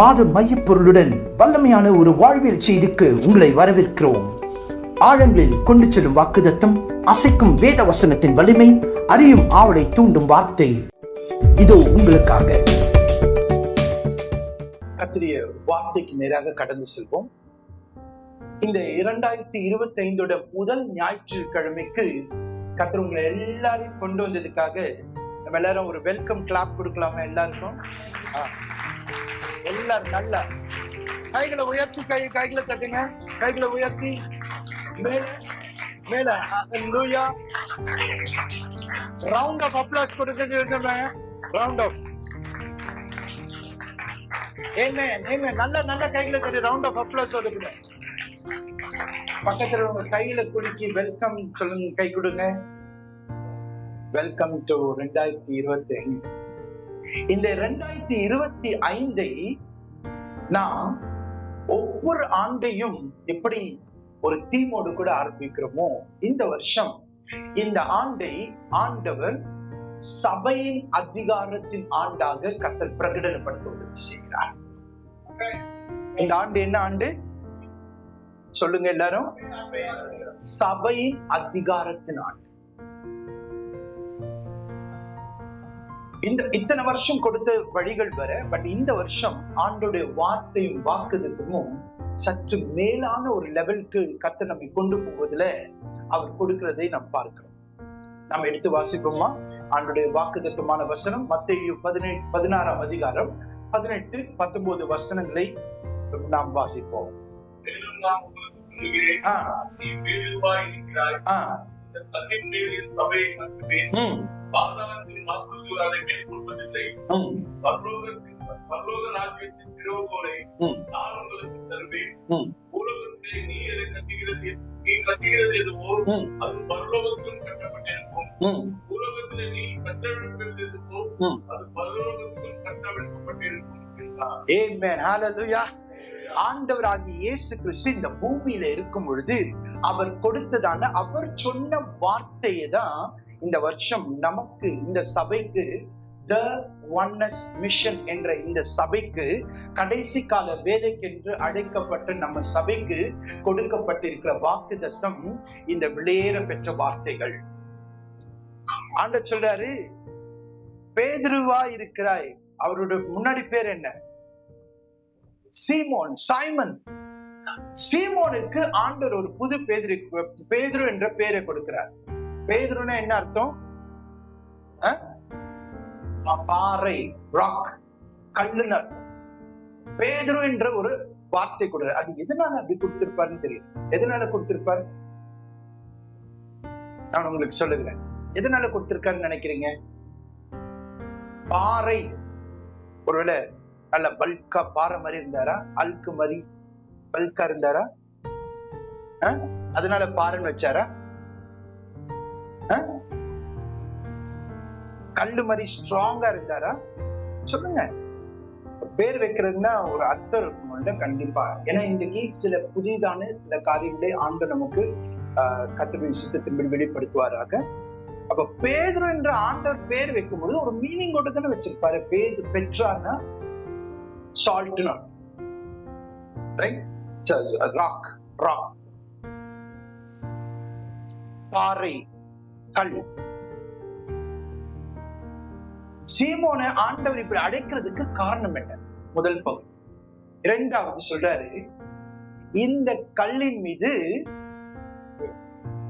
மாத மையப்பொருளுடன் வல்லமையான ஒரு வாழ்வியல் செய்திக்கு உங்களை வரவேற்கிறோம். ஆழங்களில் கொண்டு செல்லும் வாக்குதத்தம் அசைக்கும் வேத வசனத்தின் வலிமை அறியும் ஆவலை தூண்டும் வார்த்தை. இதோ உங்களுக்காக. கத்திரிய வார்த்தைக்கு நேராக கடந்து செல்வோம். இந்த இரண்டாயிரத்தி இருபத்தி ஐந்தோட முதல் ஞாயிற்றுக்கிழமைக்கு கத்திர உங்களை எல்லாரையும் கொண்டு வந்ததுக்காக எல்லாரும் ஒரு வெல்கம் கிளாப் கொடுக்கலாமா எல்லாருக்கும்? எல்லாரும் நல்லா. கைகளை உயர்த்தி கை கைகளை தட்டுங்க. கைகளை உயர்த்தி. மேல மேல. லூயா ரவுண்ட் ஆஃப் அப்ளாஸ் கொடுத்துட்டு ரவுண்ட் ஆஃப் ஏமே ஏமே நல்ல நல்ல கைகளை தட்டி ரவுண்ட் ஆஃப் அப்ளாஸ் கொடுக்குங்க. பக்கத்துல உங்க கையில குலுக்கி வெல்கம் சொல்லுங்க கை கொடுங்க. வெல்கம் டு ரெண்டாயிரத்தி இருபத்தி ஐந்து இந்த ரெண்டாயிரத்தி இருபத்தி ஐந்தை நாம் ஒவ்வொரு ஆண்டையும் எப்படி ஒரு தீமோடு கூட ஆரம்பிக்கிறோமோ இந்த வருஷம் இந்த ஆண்டை ஆண்டவர் சபையின் அதிகாரத்தின் ஆண்டாக கத்தர் பிரகடனப்படுத்த உதவி செய்கிறார். இந்த ஆண்டு என்ன ஆண்டு? சொல்லுங்க எல்லாரும். சபையின் அதிகாரத்தின் ஆண்டு. இந்த இத்தனை வருஷம் கொடுத்த வழிகள் வர பட் இந்த வருஷம் ஆண்டுடைய வார்த்தையும் வாக்குதமும் சற்று மேலான ஒரு லெவலுக்கு கத்த நம்மை கொண்டு போவதில் அவர் கொடுக்கிறதை நாம் பார்க்கிறோம். நாம் எடுத்து வாசிப்போமா? ஆண்டுடைய வாக்குதத்தமான வசனம் மத்திய பதினெட்டு பதினாறாம் அதிகாரம் பதினெட்டு பத்தொன்பது வசனங்களை நாம் வாசிப்போம். மேலும் நான் உங்களுக்கு சொல்லுகிறேன், ஆ, நீ பேருவாய் இருக்கிறாய். ஆ, பாதாளத்தின் வாசல்கள் அதை மேற்கொள்வதில்லை. ம், பரலோகத்தின் பரலோக ராஜ்யத்தின் திறவுகோலை ம். நான் உங்களுக்கு தருவேன். ம். உலகத்திலே நீ எதை கட்டுகிறது நீ கட்டுகிறது எதுவோ ம். அது பரலோகத்திலும் கட்டப்பட்டிருக்கும் ம், உலகத்திலே நீ கட்டவிழ்க்கிறது எதுவோ ம். அது பரலோகத்திலும் கட்டவிழ்க்கப்பட்டிருக்கும் என்றார். Amen. Hallelujah. ஆண்டவராகிய இயேசு கிறிஸ்து இந்த பூமியில இருக்கும் பொழுது அவர் கொடுத்ததான அவர் சொன்ன வார்த்தையை தான் இந்த வருஷம் நமக்கு இந்த சபைக்கு த ஒன்னஸ் மிஷன் என்ற இந்த சபைக்கு கடைசி கால வேலைக்கென்று அழைக்கப்பட்ட நம்ம சபைக்கு கொடுக்கப்பட்டிருக்கிற வாக்குதத்தம் இந்த விளையேற பெற்ற வார்த்தைகள். ஆண்ட சொல்றாரு பேதுருவா இருக்கிறாய். அவரோட முன்னாடி பேர் என்ன? சீமோன் சைமன். சீமோனுக்கு ஆண்டர் ஒரு புது பேதிரு பேதுரு என்ற பெயரை கொடுக்கிறார். பேதுருன்னா என்ன அர்த்தம்? பாறை ராக் கல்லுன்னு அர்த்தம். பேதுரு என்ற ஒரு வார்த்தை கொடுக்கிறார் அது எதனால அப்படி கொடுத்திருப்பாருன்னு தெரியும் எதனால கொடுத்திருப்பார்? நான் உங்களுக்கு சொல்லுகிறேன். எதனால கொடுத்திருக்காருன்னு நினைக்கிறீங்க? பாறை. ஒருவேளை நல்ல பல்கா பாறை மாதிரி இருந்தாரா? அல்கு மாதிரி பல்கா இருந்தாரா? அதனால பாறைன்னு வச்சாரா? கல்லு மாதிரி ஸ்ட்ராங்கா இருந்தாரா? சொல்லுங்க. பேர் வைக்கிறதுன்னா ஒரு அர்த்தம் இருக்கும்ல கண்டிப்பா. ஏன்னா இன்றைக்கு சில புதிதான சில காரியங்களை ஆண்டு நமக்கு கத்திரி சித்தத்தின்படி வெளிப்படுத்துவாராக. அப்ப பேதுரு என்ற ஆண்டவர் பேர் வைக்கும்போது ஒரு மீனிங் கூட தானே வச்சிருப்பாரு. பேது பெற்றான்னா சால்ட் ரைட் ராக் ராக் பாறை. கல் சீமோனை ஆண்டவர் இப்படி அடைக்கிறதுக்கு காரணம் என்ன? முதல் பகுதி. இரண்டாவது சொல்றாரு இந்த கல்லின் மீது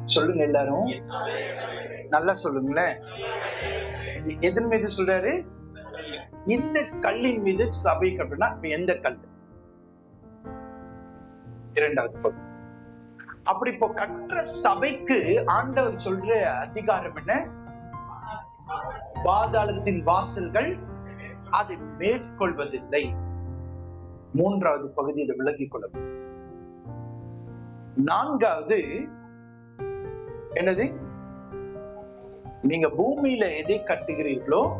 சொல்லுங்க எல்லாரும். நல்லா சொல்லுங்களேன். எதன் மீது சொல்றாரு? இந்த கல்லின் மீது சபை கட்டுனா எந்த கல்? இரண்டாவது பகுதி. அப்படி இப்போ கற்ற சபைக்கு ஆண்டவர் சொல்ற அதிகாரம் என்ன? பாதாளத்தின் வாசல்கள் அதை மேற்கொள்வதில்லை. மூன்றாவது பகுதியில் விலகிக் கொள்ள நான்காவது என்னது? நீங்க பூமியில எதை கட்டுகிறீர்களோ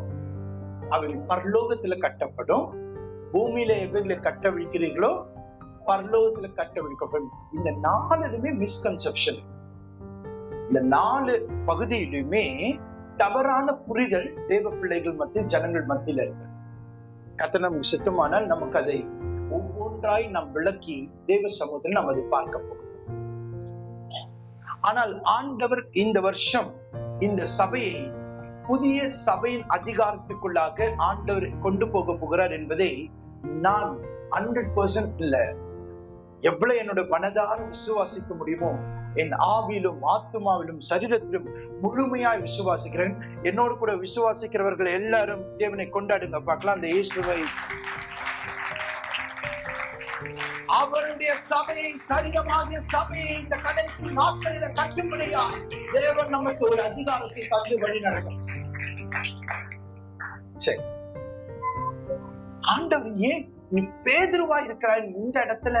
அவை பரலோகத்துல கட்டப்படும். பூமியில எவைகளை கட்டவிழ்க்கிறீர்களோ பரலோகத்துல கட்டவிழ்க்கப்படும் இந்த நாலுமே மிஸ்கன்செப்ஷன் இந்த நாலு பகுதியிலுமே தவறான புரிதல் தேவ பிள்ளைகள் மத்தியில் ஜனங்கள் மத்தியில இருக்கு. கத்த நமக்கு சித்தமானால் நமக்கு அதை ஒவ்வொன்றாய் நாம் விளக்கி தேவ சமூகத்தில் நாம் அதை பார்க்க போகிறோம். ஆனால் ஆண்டவர் இந்த வருஷம் இந்த சபையை புதிய சபையின் அதிகாரத்துக்குள்ளாக ஆண்டவர் கொண்டு போக போகிறார் என்பதை நான் ஹண்ட்ரட் பர்சன்ட் இல்ல. எவ்வளவு என்னோட மனதார விசுவாசிக்க முடியுமோ என் ஆவியிலும் ஆத்துமாவிலும் சரீரத்திலும் முழுமையாய் விசுவாசிக்கிறேன். என்னோடு கூட விசுவாசிக்கிறவர்கள் எல்லாரும் தேவனை கொண்டாடுங்க. பார்க்கலாம் அந்த இயேசுவை. அவருடைய சபையை சரீரமாகிய சபையை இந்த கடைசி நாட்களில கட்டுப்படியா தேவன் நமக்கு ஒரு அதிகாரத்தை தந்து வழி நடக்கும் சரி. ஆண்டவர் ஏன் நீ பேதுருவா இருக்கிறாய் இந்த இடத்துல?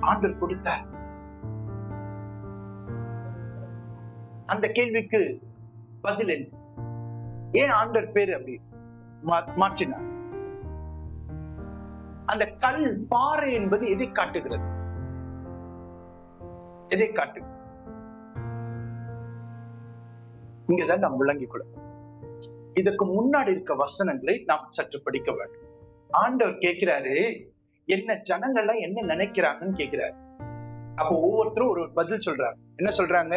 ஆண்டவர் கொடுத்தார். அந்த கேள்விக்கு பதில் என்ன? ஏன் ஆண்டவர் பேரு அப்படி மாற்றினார்? அந்த கல் பாறை என்பது எதை காட்டுகிறது? எதை காட்டு இங்கதான் நாம் விளங்கிக் கொள்ள இதற்கு முன்னாடி இருக்க வசனங்களை நாம் சற்று படிக்க வேண்டும். ஆண்டவர் கேட்கிறாரு என்ன ஜனங்கள்லாம் என்ன நினைக்கிறாங்கன்னு கேட்கிறாரு அப்போ ஒவ்வொருத்தரும் ஒரு பதில் சொல்றாங்க என்ன சொல்றாங்க?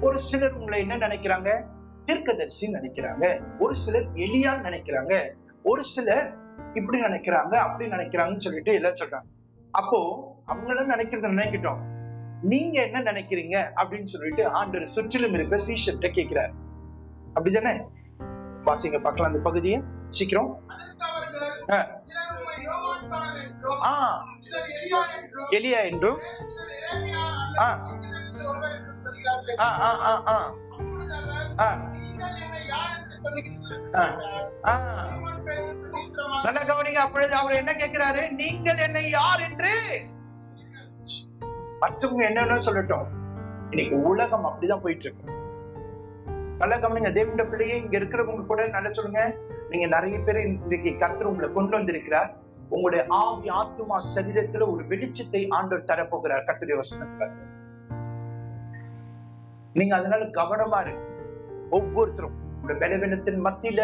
ஒரு சிலர் உங்களை என்ன நினைக்கிறாங்க? தீர்க்கதரிசி நினைக்கிறாங்க. ஒரு சிலர் எலியா நினைக்கிறாங்க. ஒரு சிலர் இப்படி நினைக்கிறாங்க அப்படி நினைக்கிறாங்கன்னு சொல்லிட்டு எல்லாம் சொல்றாங்க. அப்போ அவங்களும் நினைக்கிறத நினைக்கிட்டோம். நீங்க என்ன நினைக்கிறீங்க? அப்படின்னு சொல்லிட்டு ஆண்டவர் சுற்றிலும் இருக்கிற சீஷர்ட்ட கேட்கிறாரு அப்படிதானே? வாசிங்க பார்க்கலாம் அந்த பகுதியை. சீக்கிரம். ஆ. எலியா என்றும், ஆ. ஆ ஆ ஆ ஆ. ஆ. நல்ல கவனிங்க அப்பொழுது அவர் என்ன கேட்கிறாரு? நீங்கள் என்னை யார் என்று? மற்றவங்க என்னன்னு சொல்லட்டும். இன்னைக்கு உலகம் அப்படிதான் போயிட்டு இருக்கு நல்ல கவனிங்க தேவண்ட பிள்ளையே இங்க இருக்கிறவங்க கூட நல்லா சொல்லுங்க. நீங்க நிறைய பேர் இன்றைக்கு கர்த்தர் உங்களை கொண்டு வந்திருக்கிறார். உங்களுடைய ஆவி ஆத்மா சரீரத்துல ஒரு வெளிச்சத்தை ஆண்டவர் தரப்போகிறார். கர்த்தருடைய வசனத்துல. நீங்க அதனால கவனமா இருக்கு ஒவ்வொருத்தரும் உங்களுடைய பலவீனத்தின் மத்தியில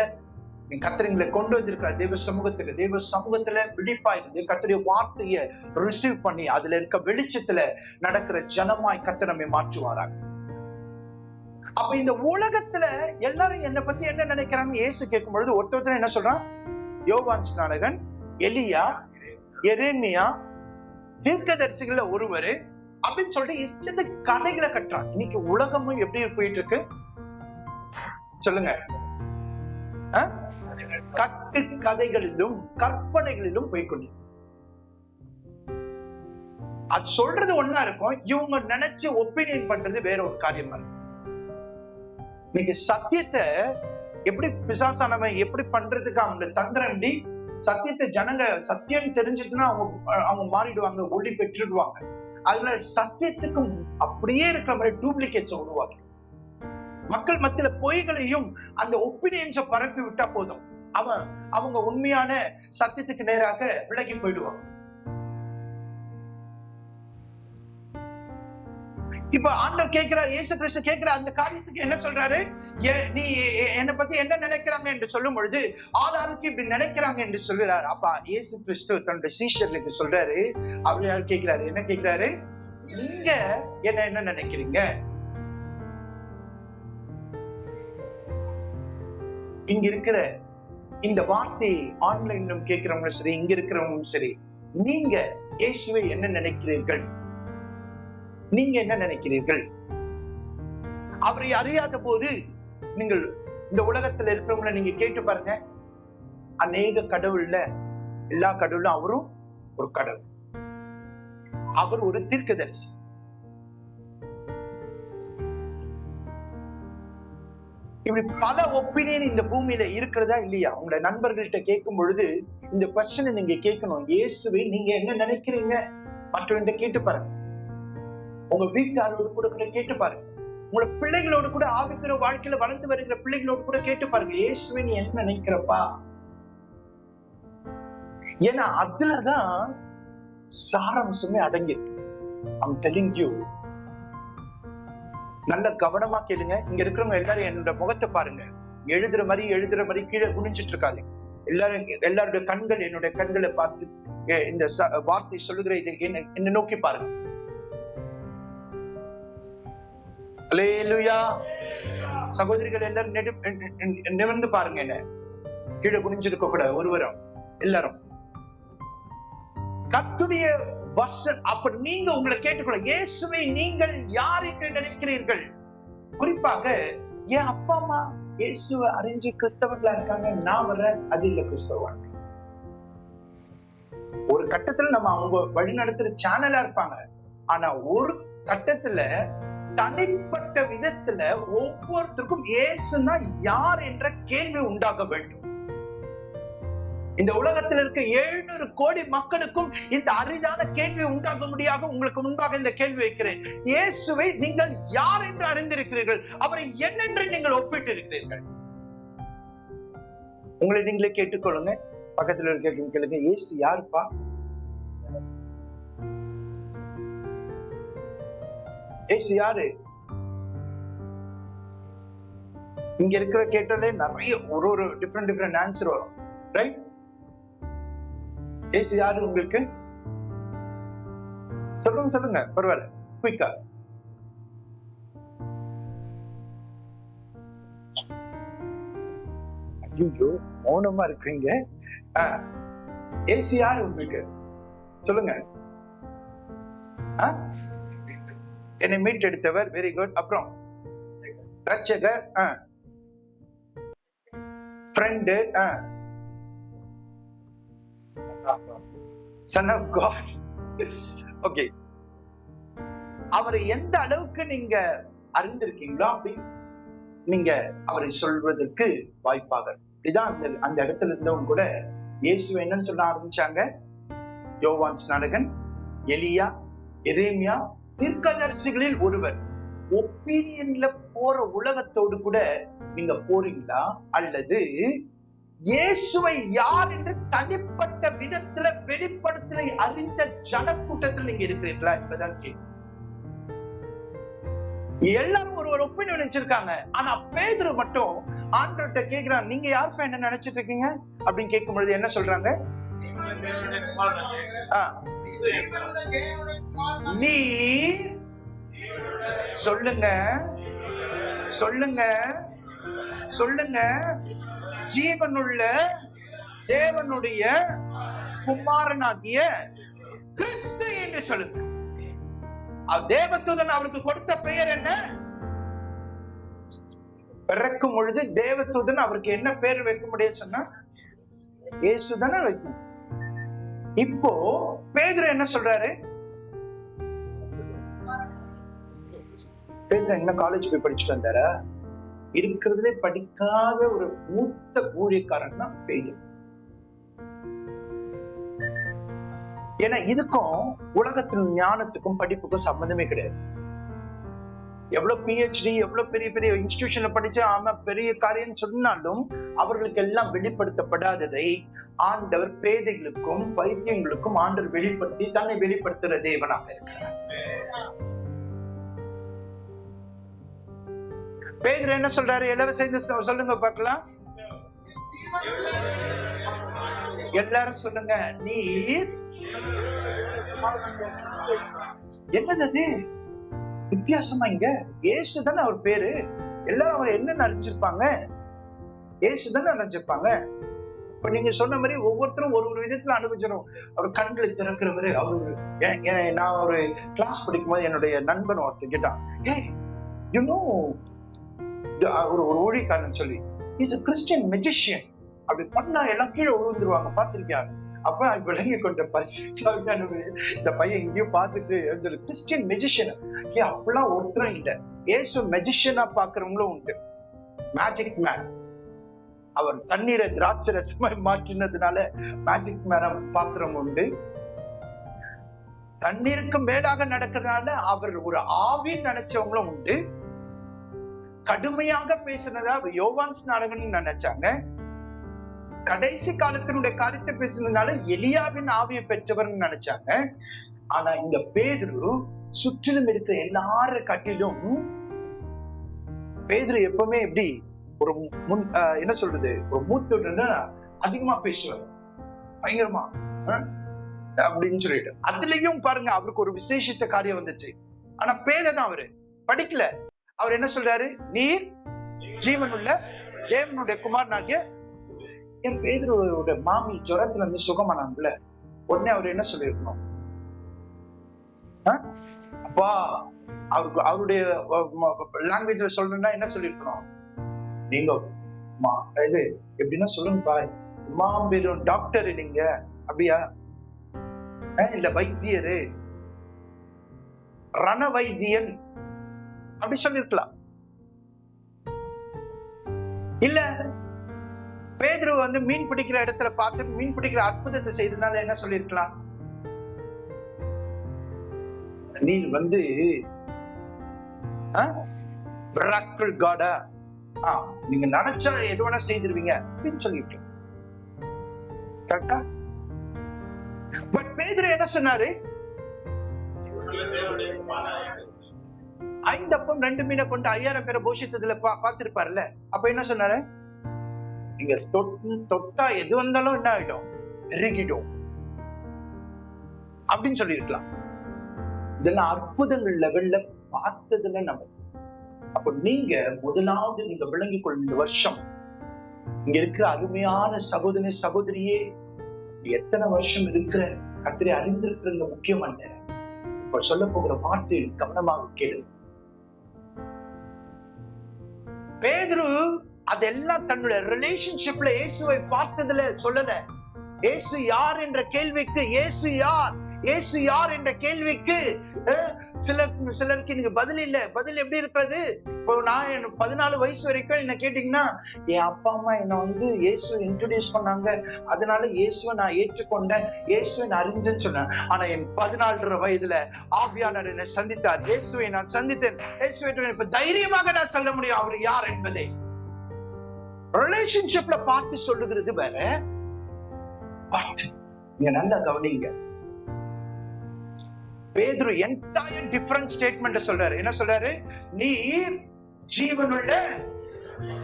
நீங்க கத்திரங்களை கொண்டு வந்திருக்கிறார் தேவ சமூகத்துல தேவ சமூகத்துல விழிப்பா இருந்து கத்தருடைய வார்த்தையை ரிசீவ் பண்ணி அதுல இருக்க வெளிச்சத்துல நடக்கிற ஜனமாய் கத்திரமை மாற்றுவாராங்க அப்ப இந்த உலகத்துல எல்லாரும் என்னை பத்தி என்ன நினைக்கிறாங்க ஏசு கேட்கும் பொழுது ஒருத்தர் என்ன சொல்றான்? யோவான் நாடகன் எலியா எரேமியா தீர்க்கதரிசிகள்ல ஒருவர் அப்படின்னு சொல்லிட்டு இஷ்டத்து கதைகளை கட்டுறான். இன்னைக்கு உலகமும் எப்படி போயிட்டு இருக்கு? சொல்லுங்க. கட்டு கதைகளிலும் கற்பனைகளிலும் போய்கொண்டு அது சொல்றது ஒன்னா இருக்கும். இவங்க நினைச்சு ஒப்பீனியன் பண்றது வேற ஒரு காரியமா இருக்கும். இன்னைக்கு சத்தியத்தை எப்படி பிசாசானவன் எப்படி பண்றதுக்கு அவங்க தந்திரம் எப்படி சத்தியத்தை ஜனங்க சத்தியம் தெரிஞ்சிட்டுன்னா அவங்க அவங்க மாறிடுவாங்க ஒளி பெற்றுடுவாங்க. அதனால சத்தியத்துக்கும் அப்படியே இருக்கிற மாதிரி டூப்ளிகேட்ஸ் உருவாக்கி. மக்கள் மத்தியில பொய்களையும் அந்த ஒப்பீனியன்ஸை பரப்பி விட்டா போதும். அவன் அவங்க உண்மையான சத்தியத்துக்கு நேராக விலகி போயிடுவான் இப்ப ஆண்டவர் கேட்கிறார் இயேசு கிறிஸ்து கேட்கிற அந்த காரியத்துக்கு என்ன சொல்றாரு? நீ என்னை பத்தி என்ன நினைக்கிறாங்க என்று சொல்லும் பொழுது ஆதாருக்கு இப்படி நினைக்கிறாங்க என்று சொல்கிறார் அப்பா இயேசு கிறிஸ்து தன்னுடைய சீஷர்களுக்கு சொல்றாரு. அவர் யார் கேட்கிறாரு? என்ன கேட்கிறாரு? நீங்க என்ன என்ன நினைக்கிறீங்க? இங்க இருக்கிற இந்த வார்த்தை ஆன்லைன்லும் கேட்கிறவங்களும் சரி இங்க இருக்கிறவங்களும் சரி நீங்க இயேசுவை என்ன நினைக்கிறீர்கள்? நீங்க என்ன நினைக்கிறீர்கள்? அவரை அறியாத போது நீங்கள் இந்த உலகத்துல இருக்கிறவங்கள நீங்க கேட்டு பாருங்க. அநேக கடவுள்ல எல்லா கடவுளும் அவரும் ஒரு கடவுள். அவர் ஒரு தீர்க்கதரிசி. இப்படி பல ஒப்பீனியன் இந்த பூமியில இருக்கிறதா இல்லையா? உங்களை நண்பர்கள்ட்ட கேட்கும் பொழுது இந்த கொஸ்டனை நீங்க கேட்கணும். இயேசுவை நீங்க என்ன நினைக்கிறீங்க? மற்றவங்க கேட்டு பாருங்க. உங்க வீட்டாரோடு கூட கூட கேட்டு பாருங்க. உங்களோட பிள்ளைகளோடு கூட ஆவிக்கிற வாழ்க்கையில வளர்ந்து வருகிற பிள்ளைகளோடு கூட கேட்டு பாருங்க. இயேசுவை நீ என்ன நினைக்கிறப்பா? ஏன்னா அதுலதான் சாராம்சமே அடங்கியிருக்கு. ஐம் டெலிங் யூ நல்ல கவனமா கேளுங்க. இங்க இருக்கிறவங்க எல்லாரும் என்னோட முகத்தை பாருங்க. எழுதுற மாதிரி எழுதுற மாதிரி கீழே குனிஞ்சிட்டு இருக்காது எல்லாரும் எல்லாருடைய கண்கள் என்னுடைய கண்களை பார்த்து இந்த வார்த்தை சொல்லுகிற இதை என்ன என்ன நோக்கி பாருங்க. அலேலுயா சகோதரிகள் எல்லாரும் நெடு நிமிர்ந்து பாருங்க என்ன. கீழே குனிஞ்சிருக்க கூட ஒருவரும் எல்லாரும். கத்துடைய வசன் அப்ப நீங்க உங்களை கேட்டுக்கொள்ள இயேசுவை நீங்கள் யார் என்று நினைக்கிறீர்கள்? குறிப்பாக என் அப்பா அம்மா இயேசுவை அறிஞ்சு கிறிஸ்தவர்களா இருக்காங்க நான் வர்றேன் அது இல்ல கிறிஸ்தவன் ஒரு கட்டத்துல நம்ம அவங்க வழி நடத்துற சேனலா இருப்பாங்க. ஆனா ஒரு கட்டத்துல தனிப்பட்ட விதத்துல ஒவ்வொருத்தருக்கும் இயேசுனா யார் என்ற கேள்வி உண்டாக வேண்டும். இந்த உலகத்தில் இருக்க எழுநூறு கோடி மக்களுக்கும் இந்த அரிதான கேள்வி உண்டாக முடியாக உங்களுக்கு முன்பாக இந்த கேள்வி வைக்கிறேன். இயேசுவை நீங்கள் யார் என்று அறிந்திருக்கிறீர்கள்? அவரை என்னென்று நீங்கள் ஒப்பிட்டு இருக்கிறீர்கள் உங்களை நீங்களே கேட்டுக்கொள்ளுங்க. பக்கத்துல இருக்க கேளுங்க. இயேசு யாருப்பா? ஏசு யாரு? இங்க இருக்கிற கேட்டாலே நிறைய ஒரு ஒரு டிஃப்ரெண்ட் டிஃப்ரெண்ட் ஆன்சர் வரும். ரைட் ஏசு யாரு உங்களுக்கு? சொல்லுங்க சொல்லுங்க. பரவாயில்ல. குயிக்கா ஐயோ மௌனமா இருக்கீங்க ஏசி யாரு உங்களுக்கு? சொல்லுங்க. ஆ? என்னை மீட்டெடுத்தவர். வெரி குட் அப்புறம் ரட்சகர் friend son of God okay அவரை எந்த அளவுக்கு நீங்க அறிந்திருக்கீங்களோ அப்படி நீங்க அவரை சொல்வதற்கு வாய்ப்பாக. இதுதான் அந்த அந்த இடத்துல இருந்தவங்க கூட இயேசு என்னன்னு சொல்ல ஆரம்பிச்சாங்க. யோவான் ஸ்நாடகன் எலியா எரேமியா தீர்க்கதரிசிகளில் ஒருவர் ஒப்பீனியன்ல போற உலகத்தோடு கூட நீங்க போறீங்களா? அல்லது இயேசுவை யார் என்று தனிப்பட்ட விதத்துல வெளிப்படுத்தலை அறிந்த ஜனக்கூட்டத்தில் நீங்க இருக்கிறீர்களா என்பதான் கேள்வி. எல்லாரும் ஒரு ஒரு ஒப்பீனியன் நினைச்சிருக்காங்க ஆனா பேதுரு மட்டும் ஆண்டவர்கிட்ட கேக்குறான் நீங்க யாருப்பா என்ன நினைச்சிட்டு இருக்கீங்க? அப்படின்னு கேட்கும் பொழுது என்ன சொல்றாங்க? நீ சொல்லுங்க சொல்லுங்க சொல்லுங்க. ஜீவனுள்ள தேவனுடைய குமாரனாகிய கிறிஸ்து என்று சொல்லுங்க. தேவதூதன் அவருக்கு கொடுத்த பெயர் என்ன? பிறக்கும் பொழுது தேவதூதன் அவருக்கு என்ன பெயர் வைக்க முடியும் சொன்னா இயேசுதானே வைக்கும் இப்போ பேதுரு என்ன சொல்றாரு? பேதுரு என்ன காலேஜ் போய் படிச்சுட்டு வந்தாரா? இருக்கிறதுலே படிக்காத ஒரு மூத்த ஊழியக்காரன் தான் பேதுரு. ஏன்னா இதுக்கும் உலகத்தின் ஞானத்துக்கும் படிப்புக்கும் சம்பந்தமே கிடையாது. எவ்வளவு பிஹெச்டி எவ்வளவு பெரிய பெரிய இன்ஸ்டிடியூஷன்ல படிச்சு ஆமா பெரிய காரியம் சொன்னாலும் அவர்களுக்கு எல்லாம் வெளிப்படுத்தப்படாததை ஆண்டவர் பேதைகளுக்கும் பைத்தியங்களுக்கும் ஆண்டவர் வெளிப்படுத்தி தன்னை வெளிப்படுத்துகிற தேவனாக இருக்கிறார். பேதர் என்ன சொல்றாரு? எல்லாரும் சேர்ந்து சொல்லுங்க பார்க்கலாம். எல்லாரும் சொல்லுங்க நீர் என்னது அது? வித்தியாசமா இங்க? ஏசு தானே அவர் பேரு? எல்லாரும் அவர் என்ன நினைச்சிருப்பாங்க? ஏசு தானே நினைச்சிருப்பாங்க? இப்ப நீங்க சொன்ன மாதிரி ஒவ்வொருத்தரும் ஒரு ஒரு விதத்துல அனுபவிச்சிடும் அவர் கண்களை திறக்கிறவரு அவரு ஏன்- நான் ஒரு கிளாஸ் படிக்கும் போது என்னுடைய நண்பன் ஒருத்தர் கேட்டான் ஏ யூனோ ஒரு ஒரு ஊழிக்காரன் சொல்லி இஸ் அ கிறிஸ்டியன் மெஜிஷியன் அப்படி பண்ணா எல்லாம் கீழே விழுந்துருவாங்க பார்த்திருக்கியா? அப்ப விளங்கி கொண்ட பரிசு இந்த பையன் எங்கேயும் பார்த்துட்டு கிறிஸ்டியன் மெஜிஷியன் ஏ அப்படிலாம் ஒருத்தரும் இல்ல. ஏசு மெஜிஷியனா பாக்குறவங்களும் உண்டு. மேஜிக் மேன் அவர் தண்ணீரை திராட்சை ரசமாய் மாற்றினதுனால மேஜிக் மேனம் பாத்திரம் உண்டு. தண்ணீருக்கு மேலாக நடக்கிறதுனால அவர் ஒரு ஆவின்னு நினைச்சவங்களும் உண்டு. கடுமையாக பேசினதா யோவான்ஸ் நாடகம்னு நினைச்சாங்க. கடைசி காலத்தினுடைய காரியத்தை பேசினதுனால எலியாவின் ஆவியை பெற்றவர்னு நினைச்சாங்க. ஆனா இந்த பேதுரு சுற்றிலும் இருக்கிற எல்லார கட்டிலும் பேதுரு எப்பவுமே எப்படி ஒரு முன் என்ன சொல்றது? ஒரு மூத்தோடுன்னா அதிகமா பேசுவார் பயங்கரமா. அப்படின்னு சொல்லிட்டு. அதுலயும் பாருங்க அவருக்கு ஒரு விசேஷித்த காரியம் வந்துச்சு. ஆனா பேதை தான் அவரு. படிக்கல. அவர் என்ன சொல்றாரு? நீர் ஜீவனுள்ள தேவனுடைய குமாரனாகிய என் பேதரோட மாமி ஜுரத்துல இருந்து சுகமானாங்கல்ல. உடனே அவர் என்ன சொல்லியிருக்கணும்? அப்பா அவருக்கு அவருடைய லாங்குவேஜ்ல சொல்லணும்னா என்ன சொல்லியிருக்கணும்? நீங்க இது எப்படின்னா சொல்லுங்க பாய். மாம்பெரும் டாக்டர் நீங்க. அப்படியா? இல்ல வைத்தியரு. ரண வைத்தியன். அப்படி சொல்லிருக்கலாம். இல்ல பேதுரு வந்து மீன் பிடிக்கிற இடத்துல பார்த்து மீன் பிடிக்கிற அற்புதத்தை செய்ததுனால என்ன சொல்லிருக்கலாம்? நீ வந்து காடா ஆ நீங்க நினைச்சா எது வேணா செய்திருவீங்க அப்படின்னு சொல்லிட்டு. கரெக்டா பட் பேதுரு என்ன சொன்னாரு? ஐந்து அப்பம் ரெண்டு மீனை கொண்டு ஐயாயிரம் பேரை போஷித்ததுல பா பார்த்திருப்பாருல்ல அப்ப என்ன சொன்னாரு? நீங்க தொட்டா எது வந்தாலும் என்ன ஆயிடும்? பெருகிடும். அப்படின்னு சொல்லியிருக்கலாம். இதெல்லாம் அற்புதங்கள் லெவல்ல பார்த்ததுல நம்ம அப்ப நீங்க முதலாவது நீங்க விளங்கிக் கொள்ளும் இந்த வருஷம். இங்க இருக்கிற அருமையான சகோதரி சகோதரியே எத்தனை வருஷம் இருக்கிற கத்திரை அறிந்திருக்கிறது முக்கியம் அல்ல. இப்ப சொல்ல போகிற வார்த்தை கவனமாக கேளு. பேதுரு அதெல்லாம் தன்னுடைய ரிலேஷன்ஷிப்ல இயேசுவை பார்த்ததுல சொல்லல. இயேசு யார் என்ற கேள்விக்கு இயேசு யார்? இயேசு யார் என்ற கேள்விக்கு சில சிலர் சிலருக்கு எனக்கு பதில் இல்ல. பதில் எப்படி இருக்கிறது? இப்போ நான் என் பதினாலு வயசு வரைக்கும் என்ன கேட்டீங்கன்னா என் அப்பா அம்மா என்னை வந்து இயேசு இன்ட்ரடியூஸ் பண்ணாங்க. அதனால இயேசுவை நான் ஏற்றுக்கொண்டேன். இயேசுவை நான் அறிஞ்சேன்னு சொன்னேன் ஆனா என் பதினாலரை வயதுல ஆவியானவர் என்னை சந்தித்தார். இயேசுவை நான் சந்தித்தேன். இயேசுவை இப்ப தைரியமாக நான் சொல்ல முடியும் அவர் யார் என்பதை. ரிலேஷன்ஷிப்ல பார்த்து சொல்லுகிறது வேற. பட் நீங்க நல்லா கவனிங்க. பேதுரு என்டையர் டிஃபரண்ட் ஸ்டேட்மெண்ட் சொல்றாரு. என்ன சொல்றாரு? நீர் ஜீவனுள்ள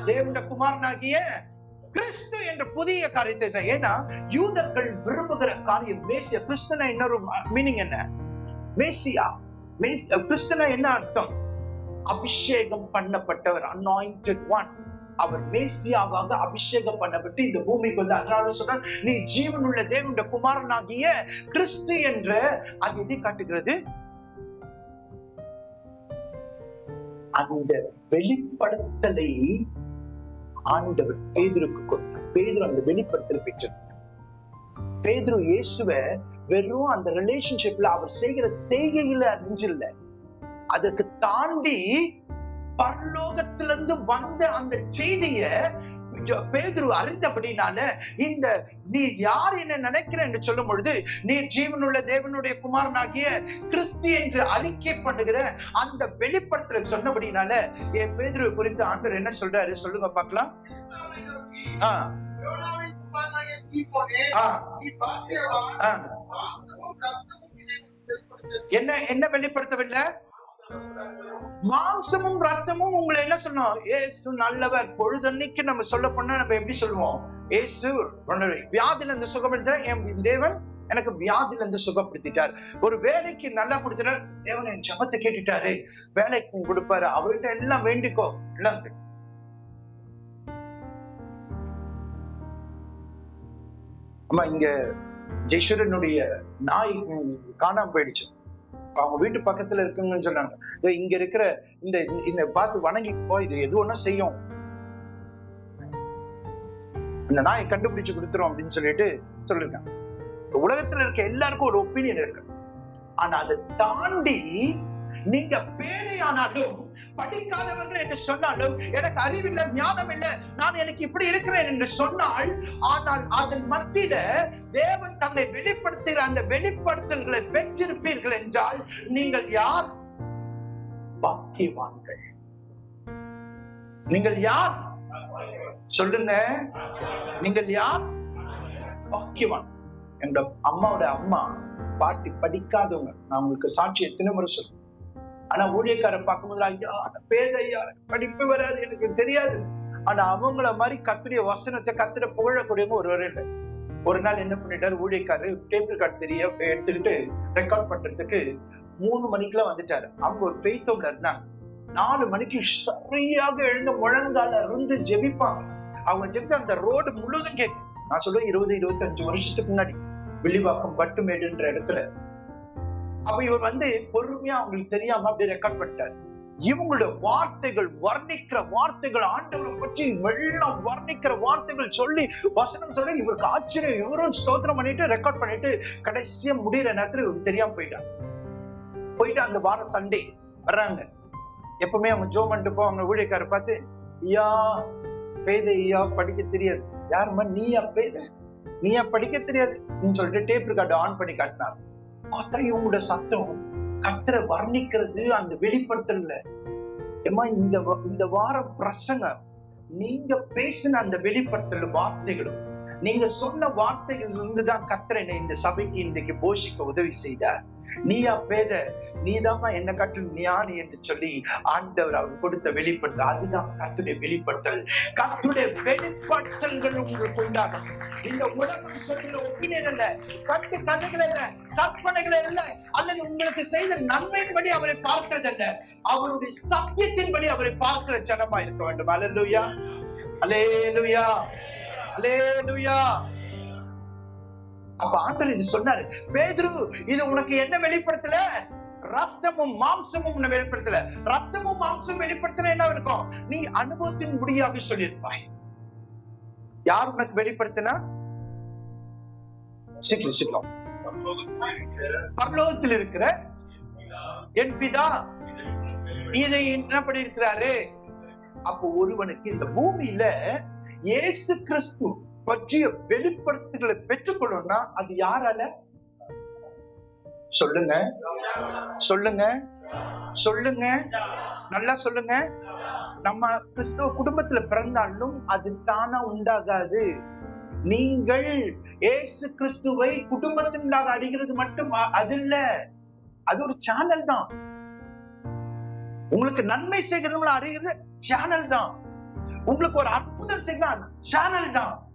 தேவனுடைய குமாரனாகிய கிறிஸ்து என்ற புதிய காரியத்தை தான். ஏன்னா யூதர்கள் விரும்புகிற காரியம் மேசியா. கிறிஸ்துனா இன்னொரு மீனிங் என்ன? மேசியா. கிறிஸ்துனா என்ன அர்த்தம்? அபிஷேகம் பண்ணப்பட்டவர் அனாயிண்டட் ஒன் அவர் மேசியாவாக அபிஷேகம் பண்ணப்பட்டு இந்த பூமிக்கு வந்து அதனால சொல்ற நீ ஜீவனுள்ள தேவனுடைய குமாரனாகிய கிறிஸ்து என்ற அது எதை காட்டுகிறது. அந்த வெளிப்படுத்தலை ஆண்டவர் பேதுருக்கு கொடுத்தார் பேதுரு அந்த வெளிப்படுத்தல் பெற்றார். பேதுரு இயேசுவ வெறும் அந்த ரிலேஷன்ஷிப்ல அவர் செய்கிற செய்கைகளை அறிஞ்சில்ல. அதற்கு தாண்டி பரலோகத்திலிருந்து வந்த அந்த செய்திய பேதுரு அறிந்தபடினால இந்த நீ யார் என்ன நினைக்கிற என்று சொல்லும் பொழுது நீ ஜீவனுள்ள தேவனுடைய குமாரனாகிய கிறிஸ்து என்று அறிக்கை பண்ணுகிற அந்த வெளிப்படத்துல சொன்னபடினால என் பேதுருவை குறித்து ஆண்டவர் என்ன சொல்றாரு? சொல்லுங்க பார்க்கலாம். ஆஹ் என்ன என்ன வெளிப்படுத்தவில்லை? மாம்சமும் ரத்தமும் உங்களை என்ன சொன்னோம் ஏசு நல்லவர். பொழுதன்னைக்கு நம்ம சொல்ல போனா நம்ம எப்படி சொல்லுவோம்? ஏசு வியாதில இருந்து சுகப்படுத்த என் தேவன் எனக்கு வியாதியில இருந்து சுகப்படுத்திட்டார். ஒரு வேலைக்கு நல்லா கொடுத்துட்டார் தேவன் என் ஜபத்தை கேட்டுட்டாரு. வேலைக்கு கொடுப்பாரு. அவர்கிட்ட எல்லாம் வேண்டிக்கோ. எல்லாம் ஆமா இங்க ஜெய்ஸ்வரனுடைய நாய் காணாம போயிடுச்சு. அவங்க வீட்டு பக்கத்துல இருக்குங்கன்னு சொன்னாங்க இங்க இருக்கிற இந்த இந்த பார்த்து வணங்கி போ இது எது ஒண்ணா செய்யும்? இந்த நாயை கண்டுபிடிச்சு கொடுத்துரும் அப்படின்னு சொல்லிட்டு சொல்லிருக்காங்க. உலகத்துல இருக்க எல்லாருக்கும் ஒரு ஒப்பீனியன் இருக்கு. ஆனா அதை தாண்டி நீங்க பேரையானாலும் படிக்காதவர்கள் என்று சொன்னாலும் எனக்கு அறிவில்லை ஞானம் இல்லை நான் எனக்கு இப்படி இருக்கிறேன் என்று சொன்னால் ஆனால் அதன் மத்தியில தேவன் தன்னை வெளிப்படுத்துகிற அந்த வெளிப்படுத்தல்களை பெற்றிருப்பீர்கள் என்றால் நீங்கள் யார்? பாக்கியவான்கள். நீங்கள் யார்? சொல்லுங்க. நீங்கள் யார்? பாக்கியவான். எங்க அம்மாவோட அம்மா பாட்டி படிக்காதவங்க. நான் உங்களுக்கு சாட்சி எத்தனை முறை சொல்றேன். ஆனா ஊழியக்காரர் பார்க்கும்போது ஐயா அந்த பேதையா படிப்பு வராது எனக்கு தெரியாது. ஆனா அவங்கள மாதிரி கத்துடைய வசனத்தை கத்துட புகழக்கூடியவங்க ஒருவர் இல்லை. ஒரு நாள் என்ன பண்ணிட்டாரு? ஊழியக்காரர் டேப் ரெக்கார்ட் தெரிய எடுத்துக்கிட்டு ரெக்கார்ட் பண்றதுக்கு மூணு மணிக்கெல்லாம் வந்துட்டாரு. அவங்க ஒரு ஃபெய்த்தோட இருந்தாங்க நாலு மணிக்கு சரியாக எழுந்து முழங்கால இருந்து ஜெபிப்பாங்க. அவங்க ஜெபித்து அந்த ரோடு முழுவதும் கேட்கும். நான் சொல்லுவேன் இருபது இருபத்தஞ்சு வருஷத்துக்கு முன்னாடி. வில்லிவாக்கம் பட்டுமேடுன்ற இடத்துல அப்ப இவர் வந்து பொறுமையா அவங்களுக்கு தெரியாம அப்படியே ரெக்கார்ட் பண்ணிட்டாரு. இவங்களோட வார்த்தைகள் வர்ணிக்கிற வார்த்தைகள் ஆண்டவரை பற்றி வெள்ளம் வர்ணிக்கிற வார்த்தைகள் சொல்லி வசனம் சொல்லி இவருக்கு ஆச்சரியம். இவரும் சோதனம் பண்ணிட்டு ரெக்கார்ட் பண்ணிட்டு கடைசியா முடியிற நேரத்துல இவருக்கு தெரியாம போயிட்டாங்க போயிட்டு அந்த வாரம் சண்டே வர்றாங்க. எப்பவுமே அவங்க ஜோ பண்ணிட்டு அவங்க ஊழியக்காரை பார்த்து ஐயா பேத ஐயா படிக்க தெரியாது. யாரும்மா நீயா பேத? நீயா படிக்க தெரியாது? சொல்லிட்டு டேப் ரெக்கார்டு ஆன் பண்ணி காட்டினார். பார்த்தா இவங்களோட சத்தம் கத்தரை வர்ணிக்கிறது அந்த வெளிப்படுத்தல ஏமா இந்த வ- இந்த வார பிரசங்க நீங்க பேசின அந்த வெளிப்படுத்தல் வார்த்தைகளும் நீங்க சொன்ன வார்த்தைகள் இருந்துதான் கத்தரை இந்த சபைக்கு இன்றைக்கு போஷிக்க உதவி செய்தார். நீயா பேத நீதாம்மா என்ன கட்டும் ஞானி என்று சொல்லி ஆண்டவர் அவர் கொடுத்த வெளிப்படுத்தல் அதுதான் கத்துடைய வெளிப்படுத்தல். கத்துடைய வெளிப்படுத்தல்கள் உங்களுக்கு உண்டாகும். இந்த உலகம் சொல்லுகிற ஒப்பீனியன் அல்ல கட்டு கதைகள் அல்ல கற்பனைகள் அல்ல அல்லது உங்களுக்கு செய்த நன்மையின்படி அவரை பார்க்கிறது அல்ல. அவருடைய சத்தியத்தின்படி அவரை பார்க்கிற ஜனமா இருக்க வேண்டும். அலலுயா அலேலுயா அலேலுயா அப்ப ஆண்டவர் இது சொன்னாரு பேதுரு இது உனக்கு என்ன வெளிப்படுத்தல? ரத்தமும் மாம்சமும் வெளிப்படுத்தல. ரத்தமும் மாம்சம் வெளிப்படுத்தல என்ன இருக்கும்? நீ அனுபவத்தின் முடியாக சொல்லியிருப்பாய். யார் உனக்கு வெளிப்படுத்தினா? சீக்கிரம் சீக்கிரம் பரலோகத்தில் இருக்கிற என் பிதா இதை என்ன பண்ணியிருக்கிறாரு? அப்போ ஒருவனுக்கு இந்த பூமியில இயேசு கிறிஸ்து பற்றிய வெளிப்படுத்துகளை பெற்றுக்கொள்ளணும்னா அது யாரால? சொல்லுங்க. சொல்லுங்க. சொல்லுங்க. நல்லா சொல்லுங்க. நம்ம கிறிஸ்தவ குடும்பத்துல பிறந்தாலும் அது தானா உண்டாகாது. நீங்கள் இயேசு கிறிஸ்துவை குடும்பத்தினராக அடிக்கிறது மட்டும் அது இல்ல. அது ஒரு சேனல் தான். உங்களுக்கு நன்மை செய்கிறவங்கள அறிகிற சேனல் தான். உங்களுக்கு ஒரு அற்புதம் செய்யலாம் சேனல் தான்.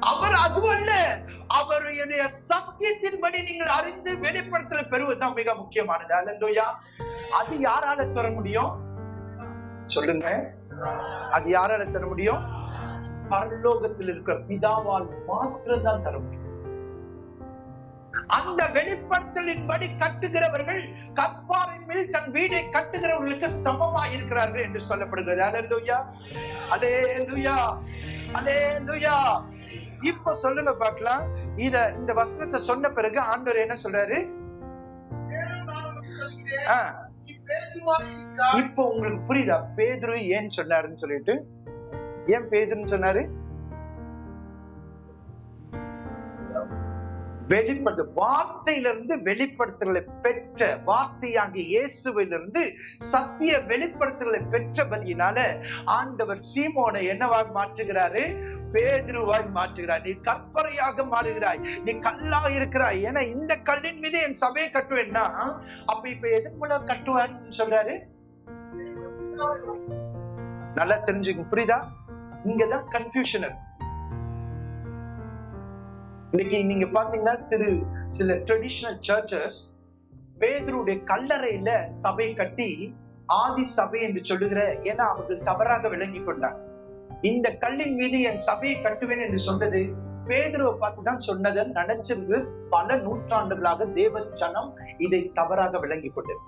அவர் அதுவும் அல்ல அவருடைய சத்தியத்தின்படி நீங்கள் அறிந்து வெளிப்படுத்தல பெறுவதுதான் மிக முக்கியமானது. அல்லா அது யாரால தர முடியும்? சொல்லுங்க. அது யாரால தர முடியும்? பரலோகத்தில் இருக்கிற பிதாவால் மாத்திரம் தான் தர முடியும். அந்த வெளிப்படுத்தலின்படி கட்டுகிறவர்கள் கற்பாரின் மேல் தன் வீடை கட்டுகிறவர்களுக்கு சமமா இருக்கிறார்கள் என்று சொல்லப்படுகிறது. அலேலுயா அலேலுயா அலேலுயா இப்ப சொல்லுங்க பார்க்கலாம். இத இந்த வசனத்தை சொன்ன பிறகு ஆண்டவர் என்ன சொல்றாரு? இப்போ உங்களுக்கு புரியுதா? பேதுரு ஏன் சொன்னாருன்னு சொல்லிட்டு. ஏன் பேதுருன்னு சொன்னாரு? வெளிப்படுத்து வார்த்தையிலிருந்து வெளிப்படுத்தலை பெற்ற வார்த்தையாகிய இயேசுவிலிருந்து சத்திய வெளிப்படுத்தலை பெற்றபடியினால ஆண்டவர் சீமோனை என்னவாக மாற்றுகிறாரு? பேதுருவாய் மாற்றுகிறாய் நீ கற்பறையாக மாறுகிறாய். நீ கல்லா இருக்கிறாய். ஏன்னா இந்த கல்லின் மீது என் சபையை கட்டுவேன்னா அப்ப இப்ப எதன் மூலம் கட்டுவார்னு சொல்றாரு? நல்லா தெரிஞ்சுக்க புரியுதா? இங்கதான் கன்ஃபியூஷன் இருக்கு. இன்னைக்கு நீங்க பாத்தீங்கன்னா திரு சில ட்ரெடிஷனல் சர்ச்சஸ் பேதருடைய கல்லறையில சபை கட்டி ஆதி சபை என்று சொல்லுகிற ஏன்னா அவர்கள் தவறாக விளங்கி கொண்டார். இந்த கல்லின் மீது என் சபையை கட்டுவேன் என்று சொன்னது பேதுருவை பார்த்து தான் சொன்னதை. நினைச்சிருந்து பல நூற்றாண்டுகளாக தேவ ஜனம் இதை தவறாக விளங்கி கொண்டது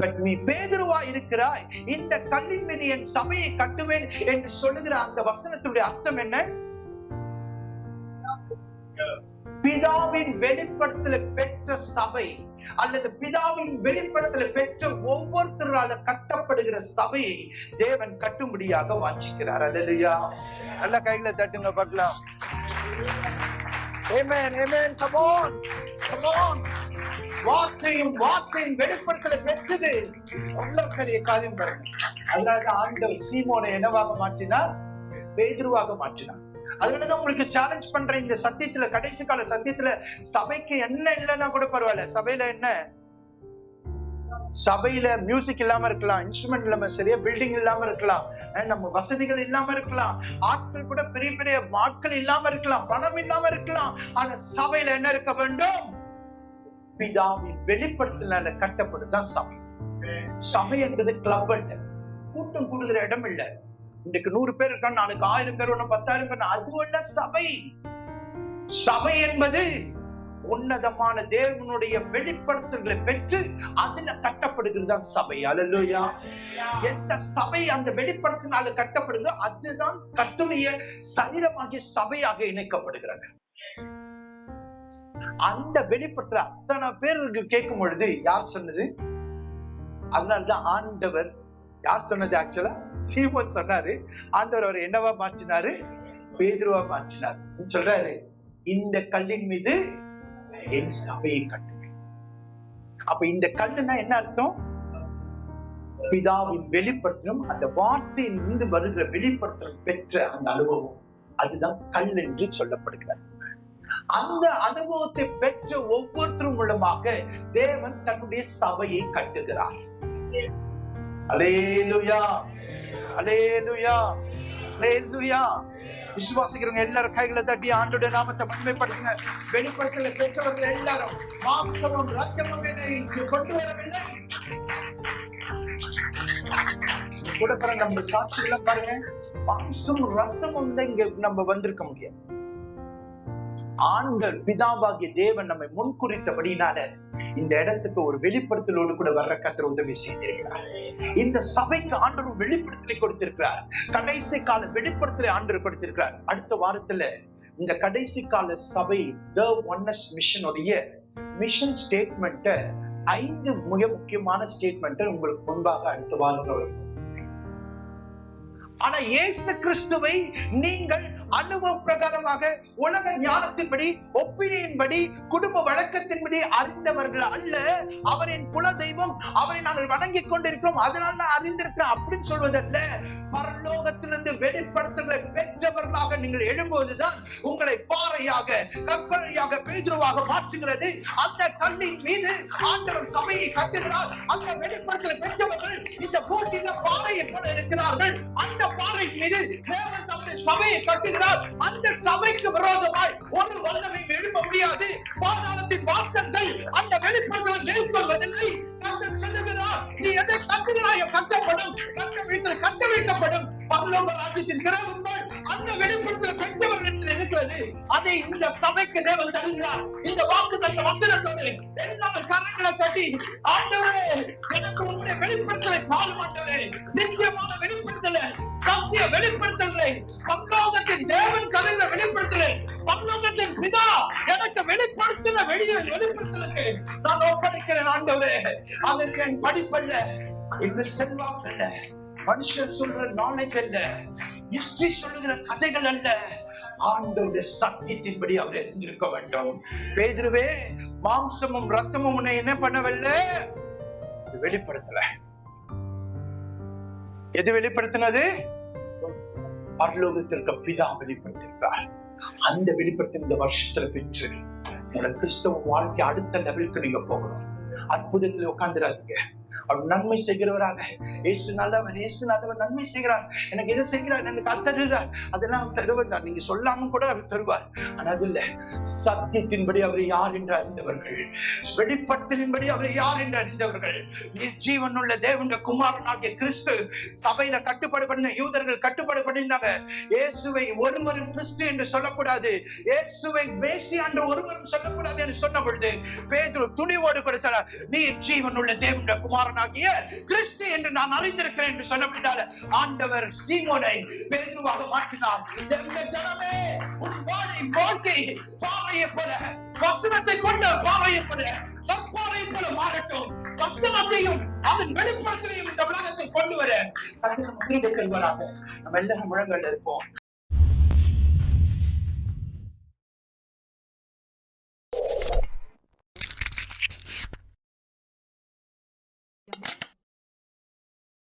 பட் நீ பேதுருவா இருக்கிறாய். இந்த கல்லின் மீது என் சபையை கட்டுவேன் என்று சொல்லுகிற அந்த வசனத்துடைய அர்த்தம் என்ன? பிதாவின் வெளிப்படுத்தல பெற்ற சபை அல்லது பிதாவின் வெளிப்படுத்தல பெற்ற ஒவ்வொருத்தரால கட்டப்படுகிற சபையை தேவன் கட்டும்படியாக வாஞ்சிக்கிறார். அல்லையா நல்ல கையில தட்டுங்க பார்க்கலாம். Come on, come on. வார்த்தையும் வெளிப்படுத்தல பெற்றது. அவ்வளவு பெரிய காரியம் பாருங்க. அதனாலதான் ஆண்டவர் சீமோனை என்னவாக மாற்றினார்? பேதுருவாக மாற்றினார். அதனாலதான் உங்களுக்கு சேலஞ்ச் பண்ற இந்த சத்தியத்துல கடைசி கால சத்தியத்துல சபைக்கு என்ன இல்லைன்னா கூட பரவாயில்ல. சபையில என்ன? சபையில மியூசிக் இல்லாம இருக்கலாம். இன்ஸ்ட்ருமெண்ட் இல்லாம சரியா பில்டிங் இல்லாம இருக்கலாம். நம்ம வசதிகள் இல்லாம இருக்கலாம். ஆட்கள் கூட பெரிய பெரிய ஆட்கள் இல்லாம இருக்கலாம். பணம் இல்லாம இருக்கலாம். ஆனா சபையில என்ன இருக்க வேண்டும்? பிதாவின் வெளிப்படுத்தினால கட்டப்படுதான் சபை. சபை என்பது கிளப் கூட்டம் கூடுகிற இடம் இல்லை. இன்றைக்கு நூறு பேர் இருக்கா நாளைக்கு ஆயிரம் பேர் ஒண்ணு பத்தாயிரம் பேர். அதுவல்ல சபை. சபை என்பது உன்னதமான தேவனுடைய வெளிப்படுத்தல்களை பெற்று அதுல கட்டப்படுகிறது தான் சபை. அல்லா எந்த சபை அந்த வெளிப்படுத்தினால கட்டப்படுதோ அதுதான் கர்த்தருடைய சரீரமாகிய சபையாக இணைக்கப்படுகிறது. அந்த வெளிப்பட்ட அத்தனை பேருக்கு கேட்கும் பொழுது யார் சொன்னது? அதனாலதான் ஆண்டவர் யார் சொன்னது ஆக்சுவலா சீமோன் சொன்னாரு. ஆண்டவர் அவர் என்னவா மாற்றினாரு? பேதுருவா மாற்றினார். சொல்றாரு இந்த கல்லின் மீது என் சபையை கட்டுவேன் அப்ப இந்த கல்லுனா என்ன அர்த்தம்? பிதாவின் வெளிப்படுத்தலும் அந்த வார்த்தையின் இருந்து வருகிற வெளிப்படுத்தலும் பெற்ற அந்த அனுபவம். அதுதான் கல் என்று சொல்லப்படுகிறார் அந்த அனுபவத்தை பெற்ற ஒவ்வொருத்தரும் மூலமாக தேவன் தன்னுடைய சபையை கட்டுகிறார். அலேலுயா அலேலுயா அலேலுயா விசுவாசிக்கிறவங்க எல்லாரும் கைகளை தட்டி ஆண்டுடைய நாமத்தை மகிமைப்படுத்துங்க. வெளிப்படுத்தல பெற்றவர்கள் எல்லாரும் மாம்சமும் ரத்தமும் என்னை கொண்டு வரவில்லை. கூட பிற நம்ம சாட்சிகளை பாருங்க. மாம்சம் ரத்தமும் தான் இங்க நம்ம வந்திருக்க முடியாது ஆண்கள் பிதாவாகிய தேவன் நம்மை முன்குறித்தபடினால இந்த இடத்துக்கு ஒரு வெளிப்படுத்தலோடு கூட வர்ற கத்தர் உதவி செய்திருக்கிறார். இந்த சபைக்கு ஆண்டவர் வெளிப்படுத்தலை கொடுத்திருக்கிறார். கடைசி கால வெளிப்படுத்தலை ஆண்டவர் கொடுத்திருக்கிறார். அடுத்த வாரத்துல இந்த கடைசி கால சபை த ஒன்னஸ் மிஷனுடைய மிஷன் ஸ்டேட்மெண்ட்டை ஐந்து மிக முக்கியமான ஸ்டேட்மெண்ட்டை உங்களுக்கு முன்பாக அடுத்த வாரங்கள் வரும். ஆனா இயேசு கிறிஸ்துவை நீங்கள் அனுபவ பிரகாரமாக உலக ஞானத்தின்படி ஒப்பினியின்படி குடும்ப வழக்கத்தின்படி அறிந்தவர்கள் அல்ல. அவரின் குல தெய்வம் அவரை நாங்கள் வணங்கிக் கொண்டிருக்கிறோம். அதனால நான் அறிந்திருக்கிறோம் அப்படின்னு சொல்வதல்ல. பரலோகத்திலிருந்து வெளிப்படுத்தலை பெற்றவர்களாக நீங்கள் எழும்போதுதான் உங்களை பாறையாக கற்பனையாக பேதுருவாக மாற்றுகிறது. அந்த கல்லின் மீது ஆண்டவர் சபையை கட்டுகிறார். அந்த வெளிப்படுத்தலை பெற்றவர்கள் இந்த போட்டியில பாறையை போல இருக்கிறார்கள். அந்த பாறை மீது தேவன் தம்முடைய சபையை கட்டுகிறார். அந்த சபைக்கு விரோதமாய் ஒரு வல்லமை எழுப்ப முடியாது. பாதாளத்தின் வாசங்கள் அந்த வெளிப்படுத்தலை மேற்கொள்வதில்லை. கத்தர் சொல்லுகிறார் நீ எதை கட்டுகிறாயோ கட்டப்படும். கட்ட வைத்து கட்ட வைக்கப்படும் பரலோக ராஜ்யத்தின் கிரகங்கள் அந்த வெளிப்படுத்தல பெற்றவர் என்று இருக்கிறது. அதை இந்த சபைக்கு தேவன் தருகிறார். இந்த வாக்கு தந்த வசனத்தோடு எல்லாரும் கரங்களை தட்டி ஆண்டவரே எனக்கு உன்னுடைய வெளிப்படுத்தலை பாலும் ஆண்டவரே. நித்தியமான வெளிப்படுத்தலை சத்திய வெளிப்படுத்தலை பரலோகத்தின் தேவன் கதையில வெளிப்படுத்தலை பரலோகத்தின் பிதா எனக்கு வெளிப்படுத்தல வெளியே வெளிப்படுத்தலுக்கு நான் ஒப்படைக்கிறேன் ஆண்டவரே. அதற்கு என் படிப்பல்ல எங்க செல்வாக்கு மனுஷன் சொல்ற நாலேஜ் அல்ல ஹிஸ்டரி சொல்லுகிற கதைகள் அல்ல. ஆண்டோட சத்தியத்தின்படி அவர் இருந்திருக்க வேண்டும். பேதுருவே மாம்சமும் ரத்தமும் உன்னை என்ன பண்ணவில்லை? வெளிப்படுத்தல. எது வெளிப்படுத்தினது? பரலோகத்திற்கு பிதா வெளிப்படுத்திருக்கிறார். அந்த வெளிப்படுத்தி இந்த வருஷத்துல பெற்று உங்களோட கிறிஸ்தவ வாழ்க்கை அடுத்த லெவலுக்கு நீங்க போகணும். அற்புதத்துல உட்காந்துடாதீங்க அவர் நன்மை செய்கிறவராக. இயேசு நல்லவர் இயேசு நல்லவர் நன்மை செய்கிறார். எனக்கு எதை செய்கிறார்? எனக்கு அது தருகிறார். அதெல்லாம் அவர் தருவதார் நீங்க சொல்லாம கூட அவர் தருவார். ஆனா அது இல்லை. சத்தியத்தின்படி அவர் யார் என்று அறிந்தவர்கள் வெளிப்படுத்தலின்படி அவர் யார் என்று அறிந்தவர்கள் ஜீவனுள்ள தேவனுடைய குமாரனாகிய கிறிஸ்து சபையில கட்டுப்பாடு யூதர்கள் கட்டுப்பாடு இயேசுவை ஒருவரும் கிறிஸ்து என்று சொல்லக்கூடாது. இயேசுவை பேசி அன்று ஒருவரும் சொல்லக்கூடாது என்று சொன்ன பொழுது பேதுரு துணிவோடு கூட சொல்ல நீ ஜீவனுள்ள தேவனுடைய ஆகிய கிறிஸ்து என்று நான் அறிந்திருக்கிறேன் என்று சொன்னபடினால ஆண்டவர் சீமோனை பேதுருவாக மாற்றினார். தேவனுடைய ஜனமே உன் வாழ்க்கை வாழ்க்கை பாவையை போல வசனத்தை கொண்ட பாவையை போல கற்பாறை போல மாறட்டும். வசனத்தையும் அதன் வெளிப்படத்திலையும் இந்த உலகத்தை கொண்டு வர கர்த்தர் நம்ம கிருபை நம்ம எல்லாரும் முழங்கல் இருப்போம்